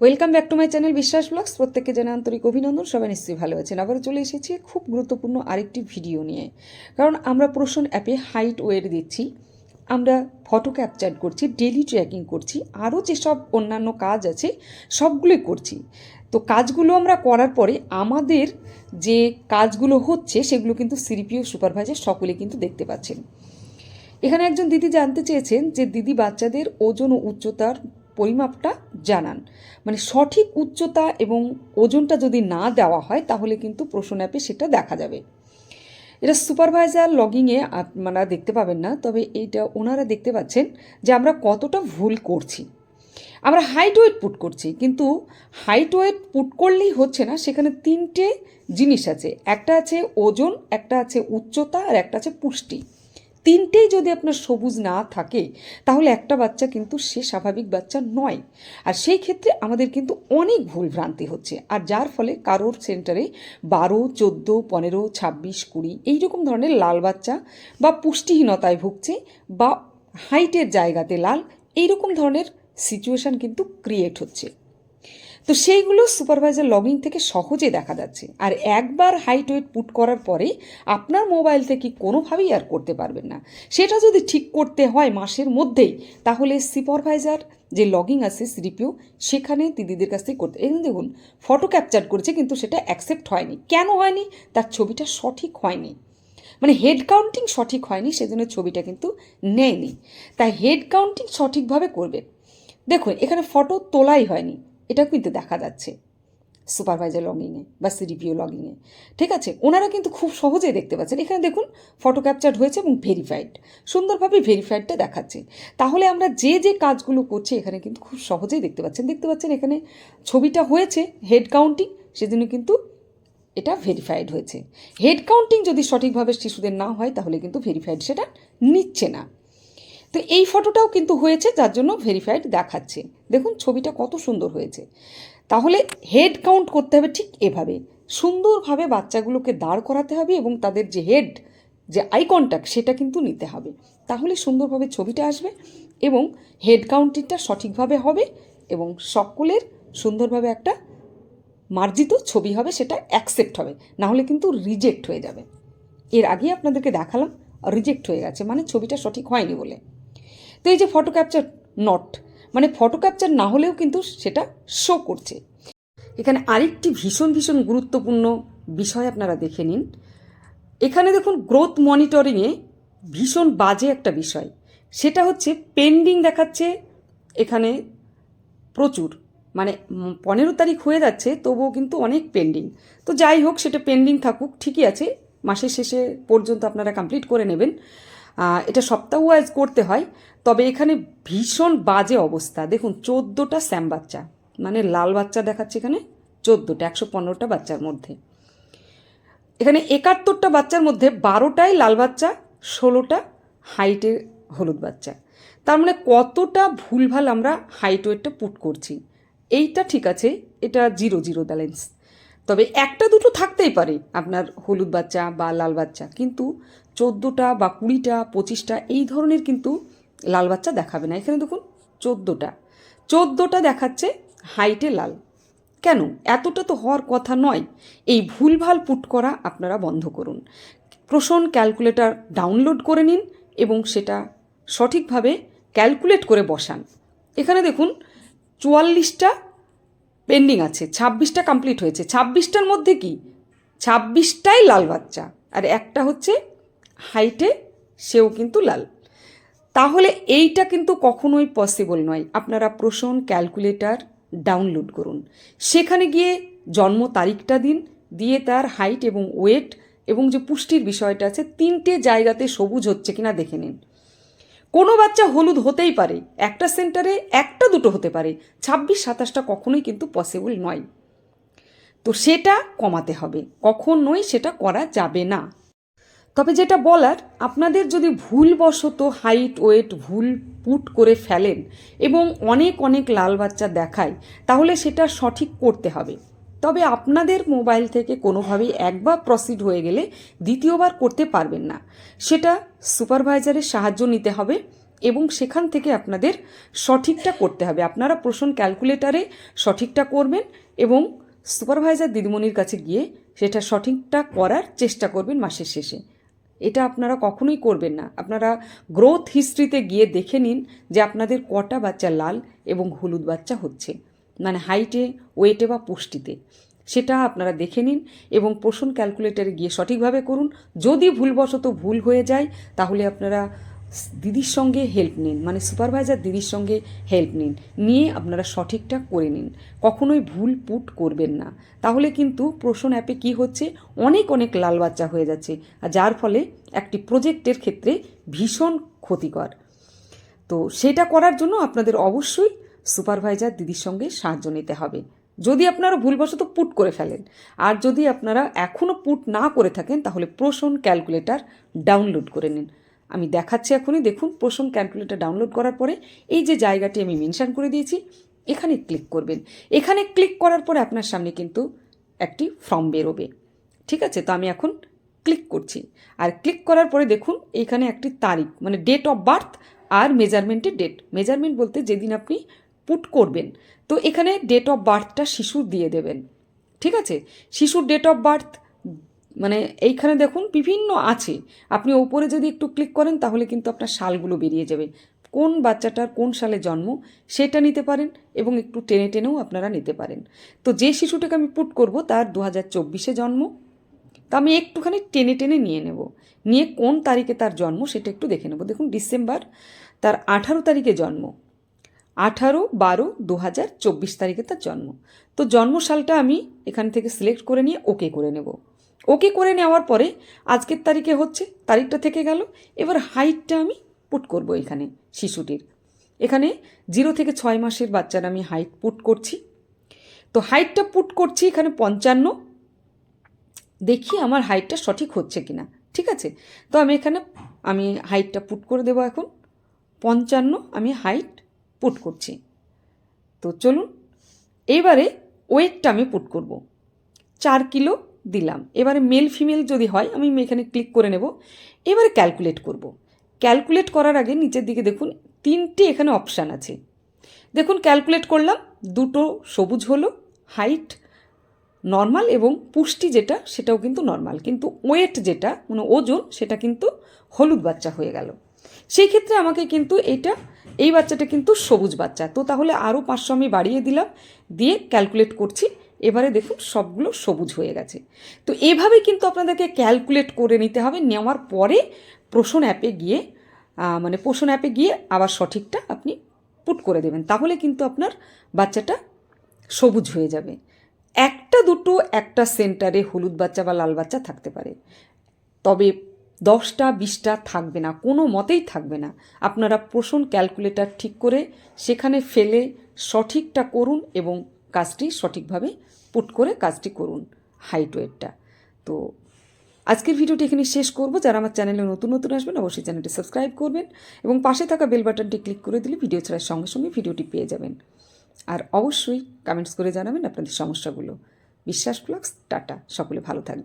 Welcome back to my channel Biswas blogs প্রত্যেককে জানা আন্তরিক অভিনন্দন। সবাই নিশ্চয়ই ভালো আছেন। আবারও চলে এসেছি খুব গুরুত্বপূর্ণ আরেকটি ভিডিও নিয়ে। কারণ আমরা প্রশ্ন অ্যাপে হাইট ওয়েট দিচ্ছি। আমরা ফটো ক্যাপচার করছি ডেলি ট্র্যাকিং করছি, আরও যেসব অন্যান্য কাজ আছে, সবগুলোই করছি। তো কাজগুলো আমরা করার পরে আমাদের যে কাজগুলো হচ্ছে, সেগুলো কিন্তু সিরিপিও সুপারভাইজার সকলে কিন্তু দেখতে পাচ্ছেন। এখানে একজন দিদি জানতে চেয়েছেন যে, দিদি বাচ্চাদের ওজন ও উচ্চতার পরিমাপটা জানান। মানে সঠিক উচ্চতা এবং ওজনটা যদি না দেওয়া হয়, তাহলে কিন্তু প্রশ্ন অ্যাপে সেটা দেখা যাবে। এটা সুপারভাইজার লগিংয়ে আপনারা দেখতে পাবেন না, তবে এইটা ওনারা দেখতে পাচ্ছেন যে আমরা কতটা ভুল করছি। আমরা হাইট ওয়েট পুট করছি, কিন্তু হাইট ওয়েট পুট করলেই হচ্ছে না, সেখানে তিনটে জিনিস আছে। একটা আছে ওজন, একটা আছে উচ্চতা, আর একটা আছে পুষ্টি। তিনটেই যদি আপনার সবুজ না থাকে, তাহলে একটা বাচ্চা কিন্তু সে স্বাভাবিক বাচ্চা নয়। আর সেই ক্ষেত্রে আমাদের কিন্তু অনেক ভুল ভ্রান্তি হচ্ছে। আর যার ফলে কারোর সেন্টারে বারো, চোদ্দ, পনেরো, ছাব্বিশ, কুড়ি এইরকম ধরনের লাল বাচ্চা বা পুষ্টিহীনতায় ভুগছে বা হাইটের জায়গাতে লাল এইরকম ধরনের সিচুয়েশান কিন্তু ক্রিয়েট হচ্ছে। তো সেইগুলো সুপারভাইজার লগিং থেকে সহজে দেখা যাচ্ছে। আর একবার হাইট ওয়েট পুট করার পরে আপনার মোবাইল থেকে কোনোভাবেই আর করতে পারবেন না। সেটা যদি ঠিক করতে হয় মাসের মধ্যেই, তাহলে সুপারভাইজার যে লগিং আছে সিডিপিও সেখানে দিদিদের কাছ থেকে করতে এই দেখুন ফটো ক্যাপচার করেছে কিন্তু সেটা অ্যাকসেপ্ট হয়নি। কেন হয়নি? তার ছবিটা সঠিক হয়নি। মানে হেড কাউন্টিং সঠিক হয়নি, সেজন্য ছবিটা কিন্তু নেয়নি। তাই হেড কাউন্টিং সঠিকভাবে করবেন দেখুন, এখানে ফটো তোলাই হয়নি। এটাও কিন্তু দেখা যাচ্ছে সুপারভাইজার লগিংয়ে বা সিডিপিও লগিংয়ে ঠিক আছে? ওনারা কিন্তু খুব সহজেই দেখতে পাচ্ছেন। এখানে দেখুন ফটো ক্যাপচার হয়েছে এবং ভেরিফাইড সুন্দরভাবে ভেরিফাইডটা দেখাচ্ছে। তাহলে আমরা যে যে কাজগুলো করছি, এখানে কিন্তু খুব সহজেই দেখতে পাচ্ছেন। দেখতে পাচ্ছেন এখানে ছবিটা হয়েছে হেড কাউন্টিং সেজন্য কিন্তু এটা ভেরিফাইড হয়েছে। হেড কাউন্টিং যদি সঠিকভাবে শিশুদের না হয়, তাহলে কিন্তু ভেরিফাইড সেটা নিচ্ছে না। তো এই ফটোটাও কিন্তু হয়েছে, যার জন্য ভেরিফাইড দেখাচ্ছে। দেখুন, ছবিটা কত সুন্দর হয়েছে। তাহলে হেড কাউন্ট করতে হবে ঠিক এভাবে। সুন্দরভাবে বাচ্চাগুলোকে দাঁড় করাতে হবে এবং তাদের যে হেড যে আই কন্ট্যাক্ট সেটা কিন্তু নিতে হবে। তাহলে সুন্দরভাবে ছবিটা আসবে এবং হেড কাউন্টিংটা সঠিকভাবে হবে এবং সকলের সুন্দরভাবে একটা মার্জিত ছবি হবে, সেটা অ্যাকসেপ্ট হবে। না হলে কিন্তু রিজেক্ট হয়ে যাবে। এর আগেই আপনাদেরকে দেখালাম রিজেক্ট হয়ে গেছে। মানে ছবিটা সঠিক হয়নি বলে। তো এই যে ফটো ক্যাপচার নট মানে ফটো ক্যাপচার না হলেও কিন্তু সেটা শো করছে। এখানে আরেকটি ভীষণ ভীষণ গুরুত্বপূর্ণ বিষয় আপনারা দেখে নিন। এখানে দেখুন গ্রোথ মনিটরিংয়ে ভীষণ বাজে একটা বিষয়। সেটা হচ্ছে পেন্ডিং দেখাচ্ছে, এখানে প্রচুর মানে পনেরো তারিখ হয়ে যাচ্ছে, তবুও কিন্তু অনেক পেন্ডিং তো যাই হোক, সেটা পেন্ডিং থাকুক, ঠিকই আছে, মাসের শেষে পর্যন্ত আপনারা কমপ্লিট করে নেবেন। এটা সপ্তাহ ওয়াইজ করতে হয়, তবে এখানে ভীষণ বাজে অবস্থা। দেখুন, চোদ্দোটা স্যাম বাচ্চা মানে লাল বাচ্চা দেখাচ্ছে এখানে, চোদ্দোটা, একশো পনেরোটা বাচ্চার মধ্যে। এখানে একাত্তরটা বাচ্চার মধ্যে বারোটাই লাল বাচ্চা, ষোলোটা হাইটের হলুদ বাচ্চা। তার মানে কতটা ভুলভাল আমরা হাইট ওয়েটটা পুট করছি। এইটা ঠিক আছে, এটা জিরো জিরো ব্যালেন্স। তবে একটা দুটো থাকতেই পারে আপনার হলুদ বাচ্চা বা লাল বাচ্চা, কিন্তু চোদ্দোটা বা কুড়িটা, পঁচিশটা, এই ধরনের কিন্তু লাল বাচ্চা দেখাবে না। এখানে দেখুন, চোদ্দোটা। চোদ্দোটা দেখাচ্ছে হাইটে লাল। কেন? এতটা তো হওয়ার কথা নয়। এই ভুলভাল পুট করা আপনারা বন্ধ করুন। প্রশ্ন ক্যালকুলেটর ডাউনলোড করে নিন এবং সেটা সঠিকভাবে ক্যালকুলেট করে বসান। এখানে দেখুন, চুয়াল্লিশটা পেন্ডিং আছে, ছাব্বিশটা কমপ্লিট হয়েছে। ছাব্বিশটার মধ্যে কি? ছাব্বিশটাই লাল বাচ্চা। আর একটা হচ্ছে হাইটে সেও কিন্তু লাল। তাহলে এইটা কিন্তু কখনোই পসিবল নয়। আপনারা প্রশ্ন, ক্যালকুলেটার ডাউনলোড করুন। সেখানে গিয়ে জন্ম তারিখটা দিন, দিয়ে তার হাইট এবং ওয়েট এবং যে পুষ্টির বিষয়টা আছে, তিনটে জায়গাতে সবুজ হচ্ছে কিনা দেখে নিন। কোনো বাচ্চা হলুদ হতেই পারে। একটা সেন্টারে একটা দুটো হতে পারে। ছাব্বিশ, সাতাশটা কখনোই কিন্তু পসিবল নয়। তো সেটা কমাতে হবে। কখনোই সেটা করা যাবে না। তবে যেটা বলার, আপনাদের যদি ভুলবশত হাইট, ওয়েট ভুল পুট করে ফেলেন এবং অনেক অনেক লাল বাচ্চা দেখায়, তাহলে সেটা সঠিক করতে হবে। তবে আপনাদের মোবাইল থেকে কোনোভাবেই একবার প্রসিড হয়ে গেলে দ্বিতীয়বার করতে পারবেন না। সেটা সুপারভাইজারের সাহায্য নিতে হবে এবং সেখান থেকে আপনাদের সঠিকটা করতে হবে। আপনারা প্রশ্ন ক্যালকুলেটারে সঠিকটা করবেন এবং সুপারভাইজার দিদিমণির কাছে গিয়ে সেটা সঠিকটা করার চেষ্টা করবেন মাসের শেষে। এটা আপনারা কখনোই করবেন না। আপনারা গ্রোথ হিস্ট্রিতে গিয়ে দেখে নিন যে আপনাদের কটা বাচ্চা লাল এবং হলুদ বাচ্চা হচ্ছে মানে হাইটে ওয়েটে বা পুষ্টিতে। সেটা আপনারা দেখে নিন এবং পোষণ ক্যালকুলেটারে গিয়ে সঠিকভাবে করুন। যদি ভুলবশত ভুল হয়ে যায়, তাহলে আপনারা দিদির সঙ্গে হেল্প নিন মানে সুপারভাইজার দিদির সঙ্গে হেল্প নিন, নিয়ে আপনারা সঠিকটা করে নিন। কখনোই ভুল পুট করবেন না। তাহলে কিন্তু প্রশ্ন অ্যাপে কি হচ্ছে? অনেক অনেক লাল বাচ্চা হয়ে যাচ্ছে, আর যার ফলে একটি প্রজেক্টের ক্ষেত্রে ভীষণ ক্ষতিকর। তো সেটা করার জন্য আপনাদের অবশ্যই সুপারভাইজার দিদির সঙ্গে সাহায্য নিতে হবে। যদি আপনারা ভুলবশত পুট করে ফেলেন, আর যদি আপনারা এখনও পুট না করে থাকেন, তাহলে প্রশ্ন ক্যালকুলেটার ডাউনলোড করে নিন। আমি দেখাচ্ছি এখনই। দেখুন প্রশ্ন ক্যালকুলেটার ডাউনলোড করার পরে এই যে জায়গাটি আমি মেনশান করে দিয়েছি, এখানে ক্লিক করবেন। এখানে ক্লিক করার পরে আপনার সামনে কিন্তু একটি ফর্ম বেরোবে। ঠিক আছে? তো আমি এখন ক্লিক করছি। আর ক্লিক করার পরে দেখুন, এখানে একটি তারিখ মানে ডেট অফ বার্থ আর মেজারমেন্টের ডেট মেজারমেন্ট বলতে যেদিন আপনি পুট করবেন। তো এখানে ডেট অফ বার্থটা শিশুর দিয়ে দেবেন। ঠিক আছে? শিশুর ডেট অফ বার্থ মানে এইখানে দেখুন বিভিন্ন আছে। আপনি ওপরে যদি একটু ক্লিক করেন, তাহলে কিন্তু আপনার সালগুলো বেরিয়ে যাবে। কোন বাচ্চাটার কোন সালে জন্ম, সেটা নিতে পারেন এবং একটু টেনে টেনেও আপনারা নিতে পারেন। তো যে শিশুটাকে আমি পুট করব, তার দু হাজার চব্বিশে জন্ম। তা আমি একটুখানি টেনে টেনে নিয়ে নেব। নিয়ে কোন তারিখে তার জন্ম, সেটা একটু দেখে নেব। দেখুন ডিসেম্বর, তার আঠারো তারিখে জন্ম। আঠারো বারো দু হাজার চব্বিশ তারিখে তার জন্ম। তো জন্মসালটা আমি এখান থেকে সিলেক্ট করে নিয়ে ওকে করে নেব। ওকে করে নেওয়ার পরে আজকের তারিখে হচ্ছে, তারিখটা থেকে গেল। এবার হাইটটা আমি পুট করব এখানে, শিশুটির। এখানে জিরো থেকে ছয় মাসের বাচ্চার আমি হাইট পুট করছি। তো হাইটটা পুট করছি এখানে পঞ্চান্ন। দেখি আমার হাইটটা সঠিক হচ্ছে কি না ঠিক আছে? তো আমি এখানে, আমি হাইটটা পুট করে দেবো এখন। পঞ্চান্ন আমি হাইট পুট করছি। তো চলুন, এবারে ওয়েটটা আমি পুট করব। চার কিলো দিলাম। এবারে মেল ফিমেল যদি হয়, আমি এখানে ক্লিক করে নেব। এবারে ক্যালকুলেট করব। ক্যালকুলেট করার আগে নিচের দিকে দেখুন, তিনটে এখানে অপশান আছে। দেখুন ক্যালকুলেট করলাম, দুটো সবুজ হলো হাইট নর্মাল এবং পুষ্টি যেটা, সেটাও কিন্তু নর্মাল কিন্তু ওয়েট যেটা মানে ওজন, সেটা কিন্তু হলুদ বাচ্চা হয়ে গেল। সেই ক্ষেত্রে আমাকে কিন্তু এটা, এই বাচ্চাটা কিন্তু সবুজ বাচ্চা। তো তাহলে আরও পাঁচশো আমি বাড়িয়ে দিলাম, দিয়ে ক্যালকুলেট করছি। এবারে দেখুন সবগুলো সবুজ হয়ে গেছে। তো এভাবে কিন্তু আপনাদেরকে ক্যালকুলেট করে নিতে হবে। নেওয়ার পরে পোষণ অ্যাপে গিয়ে মানে পোষণ অ্যাপে গিয়ে আবার সঠিকটা আপনি পুট করে দেবেন। তাহলে কিন্তু আপনার বাচ্চাটা সবুজ হয়ে যাবে। একটা দুটো, একটা সেন্টারে হলুদ বাচ্চা বা লাল বাচ্চা থাকতে পারে। তবে দশটা, বিশটা থাকবে না, কোনো মতেই থাকবে না। আপনারা পোষণ ক্যালকুলেটার ঠিক করে সেখানে ফেলে সঠিকটা করুন এবং কাজটি সঠিকভাবে পুট করে কাজটি করুন হাইট ওয়েটটা তো আজকের ভিডিওটি এখানে শেষ করব। যারা আমার চ্যানেলে নতুন নতুন আসবেন, অবশ্যই চ্যানেলটি সাবস্ক্রাইব করবেন এবং পাশে থাকা বেল বাটনটি ক্লিক করে দিলে ভিডিও ছাড়ার সঙ্গে সঙ্গে ভিডিওটি পেয়ে যাবেন। আর অবশ্যই কমেন্টস করে জানাবেন আপনাদের সমস্যাগুলো। বিশ্বাস ব্লগস, টাটা। সকলে ভালো থাকবেন।